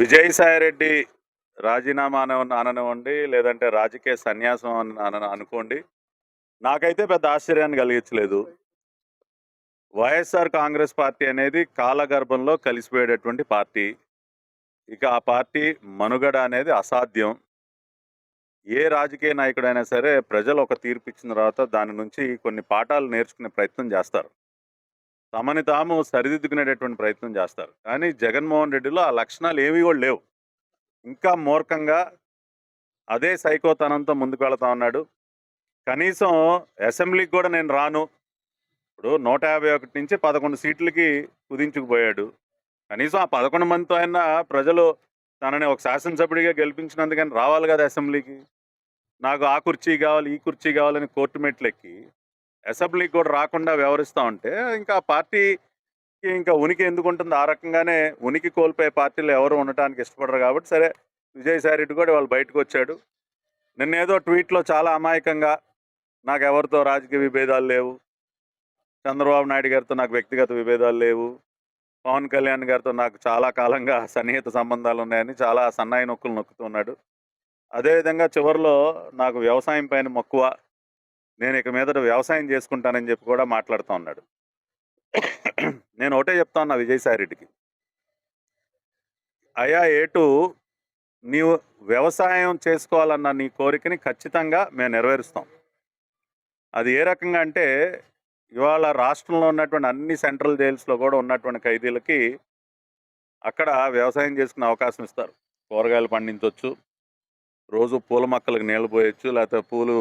విజయసాయిరెడ్డి రాజీనామా అని అననివ్వండి లేదంటే రాజకీయ సన్యాసం అని అనుకోండి. నాకైతే పెద్ద ఆశ్చర్యాన్ని కలిగించలేదు. వైఎస్ఆర్ కాంగ్రెస్ పార్టీ అనేది కాలగర్భంలో కలిసిపోయేటటువంటి పార్టీ. ఇక ఆ పార్టీ మనుగడ అనేది అసాధ్యం. ఏ రాజకీయ నాయకుడైనా సరే ప్రజలు ఒక తీర్పు ఇచ్చిన తర్వాత దాని నుంచి కొన్ని పాఠాలు నేర్చుకునే ప్రయత్నం చేస్తారు. తమని తాము సరిదిద్దుకునేటటువంటి ప్రయత్నం చేస్తారు. కానీ జగన్మోహన్ రెడ్డిలో ఆ లక్షణాలు ఏవి కూడా లేవు. ఇంకా మూర్ఖంగా అదే సైకోతనంతో ముందుకు వెళతా ఉన్నాడు. కనీసం అసెంబ్లీకి కూడా నేను రాను. ఇప్పుడు నూట యాభై ఒకటి నుంచి పదకొండు సీట్లకి కుదించుకుపోయాడు. కనీసం ఆ పదకొండు మందితో అయినా ప్రజలు తనని ఒక శాసనసభ్యుడిగా గెలిపించినందుకని రావాలి కదా అసెంబ్లీకి. నాకు ఆ కుర్చీ కావాలి ఈ కుర్చీ కావాలని కోర్టు మెట్లెక్కి అసెంబ్లీకి కూడా రాకుండా వ్యవహరిస్తూ ఉంటే ఇంకా పార్టీకి ఇంకా ఉనికి ఎందుకు ఉంటుంది? ఆ రకంగానే ఉనికి కోల్పోయే పార్టీలు ఎవరు ఉండటానికి ఇష్టపడరు కాబట్టి సరే విజయసాయి రెడ్డి కూడా వాళ్ళు బయటకు వచ్చాడు. నిన్న ఏదో ట్వీట్లో చాలా అమాయకంగా నాకు ఎవరితో రాజకీయ విభేదాలు లేవు చంద్రబాబు నాయుడు గారితో నాకు వ్యక్తిగత విభేదాలు లేవు పవన్ కళ్యాణ్ గారితో నాకు చాలా కాలంగా సన్నిహిత సంబంధాలు ఉన్నాయని చాలా సన్నాయి నొక్కులు నొక్కుతున్నాడు. అదేవిధంగా చివరిలో నాకు వ్యవసాయం పైన మక్కువ నేను ఇక మీదట వ్యవసాయం చేసుకుంటానని చెప్పి కూడా మాట్లాడుతూ ఉన్నాడు. నేను ఒకటే చెప్తా ఉన్నా విజయసాయి రెడ్డికి. అయా ఏటు నీవు వ్యవసాయం చేసుకోవాలన్న నీ కోరికని ఖచ్చితంగా మేము నెరవేరుస్తాం. అది ఏ రకంగా అంటే ఇవాళ రాష్ట్రంలో ఉన్నటువంటి అన్ని సెంట్రల్ జైల్స్లో కూడా ఉన్నటువంటి ఖైదీలకి అక్కడ వ్యవసాయం చేసుకునే అవకాశం ఇస్తారు. కూరగాయలు పండించవచ్చు రోజు పూల మొక్కలకు నీళ్ళు పోయొచ్చు లేకపోతే పూలు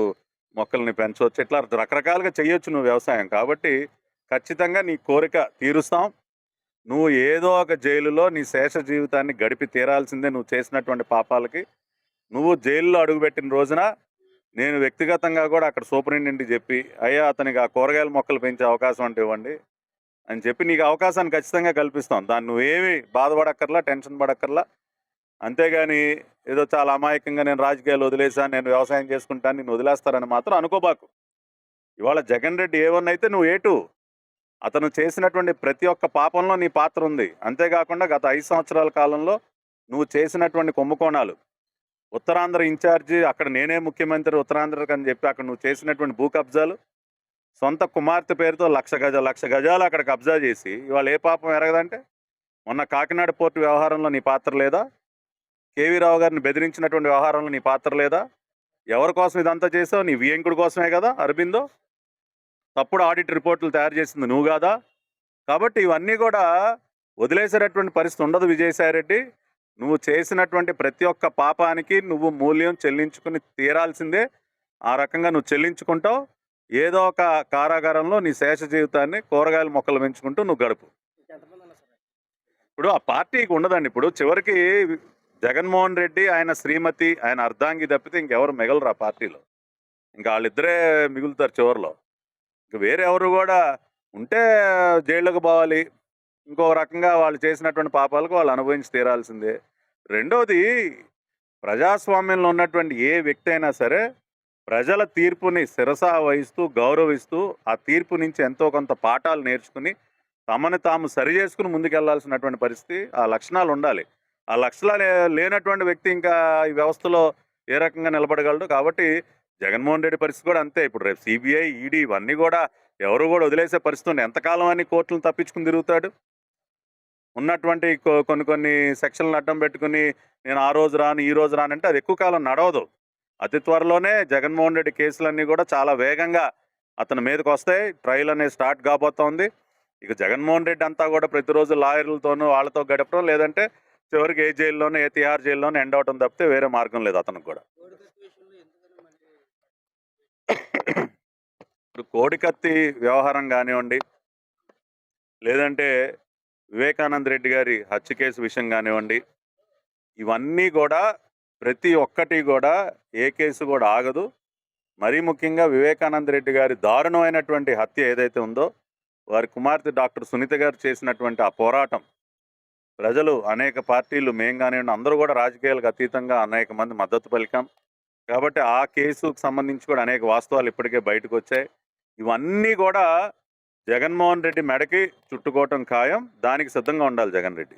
మొక్కల్ని పెంచవచ్చు. ఇట్లా రకరకాలుగా చేయొచ్చు నువ్వు వ్యవసాయం. కాబట్టి ఖచ్చితంగా నీ కోరిక తీరుస్తాం. నువ్వు ఏదో ఒక జైలులో నీ శేష జీవితాన్ని గడిపి తీరాల్సిందే నువ్వు చేసినటువంటి పాపాలకి. నువ్వు జైల్లో అడుగుపెట్టిన రోజున నేను వ్యక్తిగతంగా కూడా అక్కడ సూపరింటెండెంట్కి చెప్పి అయ్యా అతనికి ఆ కూరగాయల మొక్కలు పెంచే అవకాశం అంటే ఇవ్వండి అని చెప్పి నీకు అవకాశాన్ని ఖచ్చితంగా కల్పిస్తాం. దాన్ని నువ్వేమి బాధపడక్కర్లా టెన్షన్ పడక్కర్లా అంతేగాని ఏదో చాలా అమాయకంగా నేను రాజకీయాలు వదిలేసాను నేను వ్యవసాయం చేసుకుంటాను నేను వదిలేస్తారని మాత్రం అనుకోబాకు. ఇవాళ జగన్ రెడ్డి ఏవన్ అయితే నువ్వు ఏటు అతను చేసినటువంటి ప్రతి ఒక్క పాపంలో నీ పాత్ర ఉంది. అంతేకాకుండా గత ఐదు సంవత్సరాల కాలంలో నువ్వు చేసినటువంటి కుంభకోణాలు. ఉత్తరాంధ్ర ఇన్ఛార్జి అక్కడ నేనే ముఖ్యమంత్రి ఉత్తరాంధ్రకి అని చెప్పి అక్కడ నువ్వు చేసినటువంటి భూ కబ్జాలు సొంత కుమార్తె పేరుతో లక్ష గజ లక్ష గజాలు అక్కడ కబ్జా చేసి ఇవాళ ఏ పాపం ఎరగదంటే మొన్న కాకినాడ పోర్టు వ్యవహారంలో నీ పాత్ర లేదా? కేవీ రావు గారిని బెదిరించినటువంటి వ్యవహారంలో నీ పాత్ర లేదా? ఎవరి కోసం ఇదంతా చేసావు? నీ వియంకుడి కోసమే కదా అరబిందో? తప్పుడు ఆడిట్ రిపోర్టులు తయారు చేసింది నువ్వు కాదా? కాబట్టి ఇవన్నీ కూడా వదిలేసేటటువంటి పరిస్థితి ఉండదు విజయసాయి రెడ్డి. నువ్వు చేసినటువంటి ప్రతి ఒక్క పాపానికి నువ్వు మూల్యం చెల్లించుకుని తీరాల్సిందే. ఆ రకంగా నువ్వు చెల్లించుకుంటావు. ఏదో ఒక కారాగారంలో నీ శేష జీవితాన్ని కూరగాయల మొక్కలు పెంచుకుంటూ నువ్వు గడుపు. ఇప్పుడు ఆ పార్టీకి ఉండదండి. ఇప్పుడు చివరికి జగన్మోహన్ రెడ్డి ఆయన శ్రీమతి ఆయన అర్ధాంగి తప్పితే ఇంకెవరు మిగలరు ఆ పార్టీలో? ఇంకా వాళ్ళిద్దరే మిగులుతారు చివరిలో. ఇంక వేరే ఎవరు కూడా ఉంటే జైళ్ళకు పోవాలి. ఇంకో రకంగా వాళ్ళు చేసినటువంటి పాపాలకు వాళ్ళు అనుభవించి తీరాల్సిందే. రెండోది ప్రజాస్వామ్యంలో ఉన్నటువంటి ఏ వ్యక్తి అయినా సరే ప్రజల తీర్పుని శిరసా వహిస్తూ గౌరవిస్తూ ఆ తీర్పు నుంచి ఎంతో కొంత పాఠాలు నేర్చుకుని తమని తాము సరి చేసుకుని ముందుకెళ్ళాల్సినటువంటి పరిస్థితి ఆ లక్షణాలు ఉండాలి. ఆ లక్షణాలు లేనటువంటి వ్యక్తి ఇంకా ఈ వ్యవస్థలో ఏ రకంగా నిలబడగలడు? కాబట్టి జగన్మోహన్ రెడ్డి పరిస్థితి కూడా అంతే. ఇప్పుడు రేపు సిబిఐ ఈడీ ఇవన్నీ కూడా ఎవరు కూడా వదిలేసే పరిస్థితి ఉంది. ఎంతకాలం అని కోర్టులను తప్పించుకుని తిరుగుతాడు? ఉన్నటువంటి కొ- కొన్ని కొన్ని సెక్షన్లను అడ్డం పెట్టుకుని నేను ఆ రోజు రాను ఈ రోజు రానంటే అది ఎక్కువ కాలం నడవదు. అతి త్వరలోనే జగన్మోహన్ రెడ్డి కేసులన్నీ కూడా చాలా వేగంగా అతని మీదకి వస్తాయి. ట్రయల్ అనేది స్టార్ట్ కాబోతోంది. ఇక జగన్మోహన్ రెడ్డి అంతా కూడా ప్రతిరోజు లాయర్లతోనూ వాళ్ళతో గడపడం లేదంటే చివరికి ఏ జైల్లోనే ఏ తిహార్ జైల్లోనే ఎండ్ అవటం తప్పితే వేరే మార్గం లేదు అతనికి కూడా. ఇప్పుడు కోడికత్తి వ్యవహారం కానివ్వండి లేదంటే వివేకానంద రెడ్డి గారి హత్య కేసు విషయం కానివ్వండి ఇవన్నీ కూడా ప్రతి ఒక్కటి కూడా ఏ కేసు కూడా ఆగదు. మరీ ముఖ్యంగా వివేకానంద రెడ్డి గారి దారుణమైనటువంటి హత్య ఏదైతే ఉందో వారి కుమార్తె డాక్టర్ సునీత గారు చేసినటువంటి ఆ పోరాటం ప్రజలు అనేక పార్టీలు మేం కానివ్వండి అందరూ కూడా రాజకీయాలకు అతీతంగా అనేక మంది మద్దతు పలికాం. కాబట్టి ఆ కేసుకు సంబంధించి కూడా అనేక వాస్తవాలు ఇప్పటికే బయటకు వచ్చాయి. ఇవన్నీ కూడా జగన్మోహన్ రెడ్డి మెడకి చుట్టుకోవటం ఖాయం. దానికి సిద్ధంగా ఉండాలి జగన్ రెడ్డి.